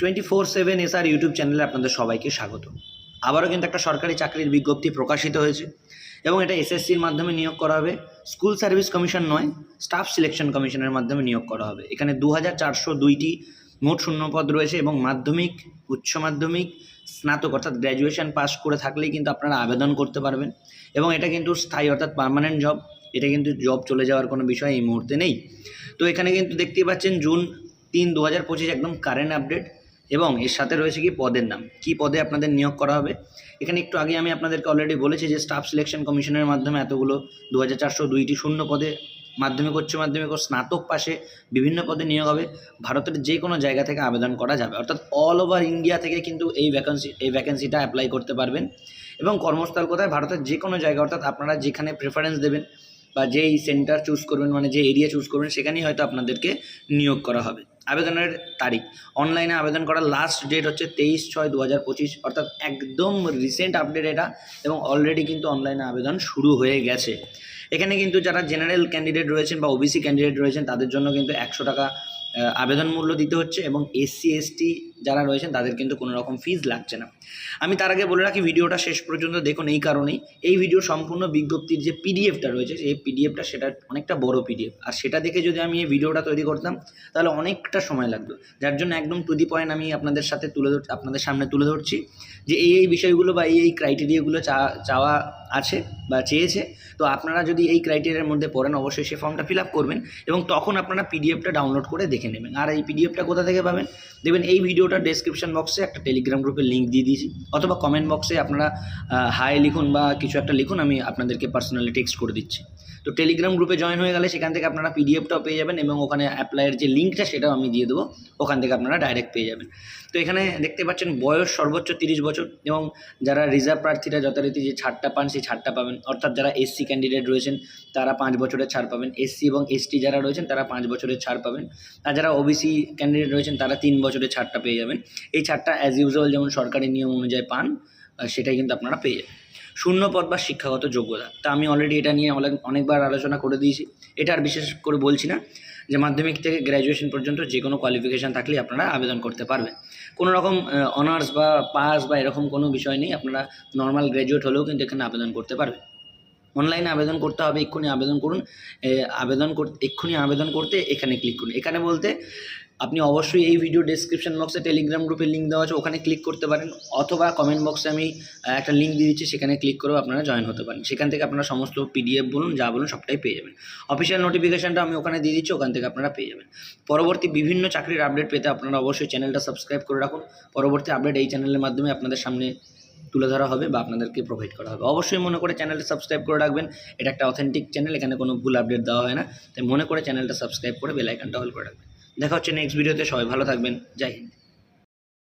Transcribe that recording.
Twenty four seven SR YouTube চ্যানেলে আপনাদের সবাইকে স্বাগত। আবারও কিন্তু একটা সরকারি চাকরির বিজ্ঞপ্তি প্রকাশিত হয়েছে এবং এটা এসএসসির মাধ্যমে নিয়োগ করা হবে। স্কুল সার্ভিস কমিশন নয়, স্টাফ সিলেকশন কমিশনের মাধ্যমে নিয়োগ করা হবে। এখানে দু হাজার চারশো দুইটি মোট শূন্যপদ রয়েছে এবং মাধ্যমিক, উচ্চ মাধ্যমিক, স্নাতক অর্থাৎ গ্র্যাজুয়েশন পাস করে থাকলেই কিন্তু আপনারা আবেদন করতে পারবেন। এবং এটা কিন্তু স্থায়ী অর্থাৎ পার্মানেন্ট জব, এটা কিন্তু জব চলে যাওয়ার কোনো বিষয় এই মুহূর্তে নেই। তো এখানে কিন্তু দেখতেই পাচ্ছেন, জুন তিন দু হাজার পঁচিশ একদম কারেন্ট আপডেট এবং এর সাথে রয়েছে কি পদের নাম? কি পদে আপনাদের নিয়োগ করা হবে? এখানে একটু আগে আমি আপনাদেরকে অলরেডি বলেছি যে স্টাফ সিলেকশন কমিশনের মাধ্যমে এতগুলো দু হাজার চারশো দুইটি শূন্য পদে মাধ্যমিক, উচ্চ মাধ্যমিক ও স্নাতক পাশে বিভিন্ন পদে নিয়োগ হবে। ভারতের যে কোনো জায়গা থেকে আবেদন করা যাবে। অর্থাৎ অল ওভার ইন্ডিয়া থেকে কিন্তু এই ভ্যাকেন্সি এই ভ্যাকেন্সিটা অ্যাপ্লাই করতে পারবেন। এবং কর্মস্থল কোথায়? ভারতের যে কোনো জায়গা, অর্থাৎ আপনারা যেখানে প্রেফারেন্স দেবেন বা যেই সেন্টার চুজ করবেন মানে যে এরিয়া চুজ করবেন, সেখানেই হয়তো আপনাদেরকে নিয়োগ করা হবে। আবেদনের তারিখ। অনলাইনে আবেদন করার লাস্ট ডেট হচ্ছে তেইশ ছয় দু হাজার পঁচিশ, অর্থাৎ একদম রিসেন্ট আপডেট এটা এবং অলরেডি কিন্তু অনলাইনে আবেদন শুরু হয়ে গেছে। এখানে কিন্তু যারা জেনারেল ক্যান্ডিডেট রয়েছেন বা ওবিসি ক্যান্ডিডেট রয়েছেন, তাদের জন্য কিন্তু একশো টাকা আবেদন মূল্য দিতে হচ্ছে এবং এসসি এসটি যারা রয়েছেন, তাদের কিন্তু কোনো রকম ফিজ লাগছে না। আমি তার আগে বলে রাখি, ভিডিওটা শেষ পর্যন্ত দেখুন এই কারণেই। এই ভিডিও সম্পূর্ণ বিজ্ঞপ্তির যে পিডিএফটা রয়েছে, সেই পিডিএফটা সেটা অনেকটা বড় পিডিএফ আর সেটা দেখে যদি আমি এই ভিডিওটা তৈরি করতাম, তাহলে অনেকটা সময় লাগতো যার জন্য একদম টু দি পয়েন্ট আমি আপনাদের সাথে তুলে ধর, আপনাদের সামনে তুলে ধরছি যে এই এই বিষয়গুলো বা এই এই ক্রাইটেরিয়াগুলো চা, চাওয়া আছে বা চেয়েছে। তো আপনারা যদি এই ক্রাইটেরিয়ার মধ্যে পড়েন, অবশ্যই সেই ফর্মটা ফিল আপ করবেন এবং তখন আপনারা পিডিএফটা ডাউনলোড করে দেখে নেবেন। আর এই পিডিএফটা কোথা থেকে পাবেন? দেখবেন এই ভিডিওটা ডেসক্রিপশন বক্সে একটা টেলিগ্রাম গ্রুপের লিঙ্ক দিয়ে দিয়েছি অথবা কমেন্ট বক্সে আপনারা হাই লিখুন বা কিছু একটা লিখুন, আমি আপনাদেরকে পার্সোনালি টেক্সট করে দিচ্ছি। তো টেলিগ্রাম গ্রুপে জয়েন হয়ে গেলে সেখান থেকে আপনারা পিডিএফটাও পেয়ে যাবেন এবং ওখানে অ্যাপ্লাইয়ের যে লিঙ্কটা সেটাও দিয়ে দেবো, ওখান থেকে আপনারা ডাইরেক্ট পেয়ে যাবেন। তো এখানে দেখতে পাচ্ছেন বয়স সর্বোচ্চ তিরিশ বছর এবং যারা রিজার্ভ প্রার্থীরা যথারীতি যে ছাড়টা পান সেই ছাড়টা পাবেন। অর্থাৎ যারা এসসি ক্যান্ডিডেট রয়েছেন, তারা পাঁচ বছরের ছাড় পাবেন। এসসি এবং এসটি যারা রয়েছেন, তারা পাঁচ বছরের ছাড় পাবেন। আর যারা ওবিসি ক্যান্ডিডেট রয়েছেন, তারা তিন বছরের ছাড়টা পেয়ে যাবেন। এই ছাড়টা অ্যাজ ইউজুয়াল যেমন সরকারি নিয়ম অনুযায়ী পান সেটাই কিন্তু আপনারা পেয়ে যাবেন। শূন্য পদ বা শিক্ষাগত যোগ্যতা। তা আমি অলরেডি এটা নিয়ে অনেক, অনেকবার আলোচনা করে দিয়েছি। এটা আর বিশেষ করে বলছি না যে মাধ্যমিক থেকে গ্র্যাজুয়েশন পর্যন্ত যে কোনো কোয়ালিফিকেশান থাকলেই আপনারা আবেদন করতে পারবেন। কোনো রকম অনার্স বা পাস বা এরকম কোনো বিষয় নেই, আপনারা নর্মাল গ্র্যাজুয়েট হলেও কিন্তু এখানে আবেদন করতে পারবেন। অনলাইনে আবেদন করতে হবে, এক্ষুনি আবেদন করুন। আবেদন করতে এক্ষুনি আবেদন করতে এখানে ক্লিক করুন। এখানে বলতে আপনি অবশ্যই এই ভিডিও ডেসক্রিপশন বক্সে টেলিগ্রাম গ্রুপের লিঙ্ক দেওয়া আছে, ওখানে ক্লিক করতে পারেন অথবা কমেন্ট বক্সে আমি একটা লিঙ্ক দিয়ে দিচ্ছি, সেখানে ক্লিক করেও আপনারা জয়েন হতে পারেন। সেখান থেকে আপনারা সমস্ত পিডিএফ বলুন, যা বলুন, সবটাই পেয়ে যাবেন। অফিসিয়াল নোটিফিকেশনটা আমি ওখানে দিয়ে দিচ্ছি, ওখান থেকে আপনারা পেয়ে যাবেন। পরবর্তী বিভিন্ন চাকরির আপডেট পেতে আপনারা অবশ্যই চ্যানেলটা সাবস্ক্রাইব করে রাখুন। পরবর্তী আপডেট এই চ্যানেলের মাধ্যমে আপনাদের সামনে তুলে ধরা হবে বা আপনাদেরকে প্রোভাইড করা হবে। অবশ্যই মনে করে চ্যানেলটা সাবস্ক্রাইব করে রাখবেন। এটা একটা অথেন্টিক চ্যানেল এখানে কোনো ভুল আপডেট দেওয়া হয় না। তাই মনে করে চ্যানেলটা সাবস্ক্রাইব করে বেল আইকনটা অল করে রাখবেন। দেখা হচ্ছে নেক্সট ভিডিওতে সবাই ভালো থাকবেন জয় হিন্দ।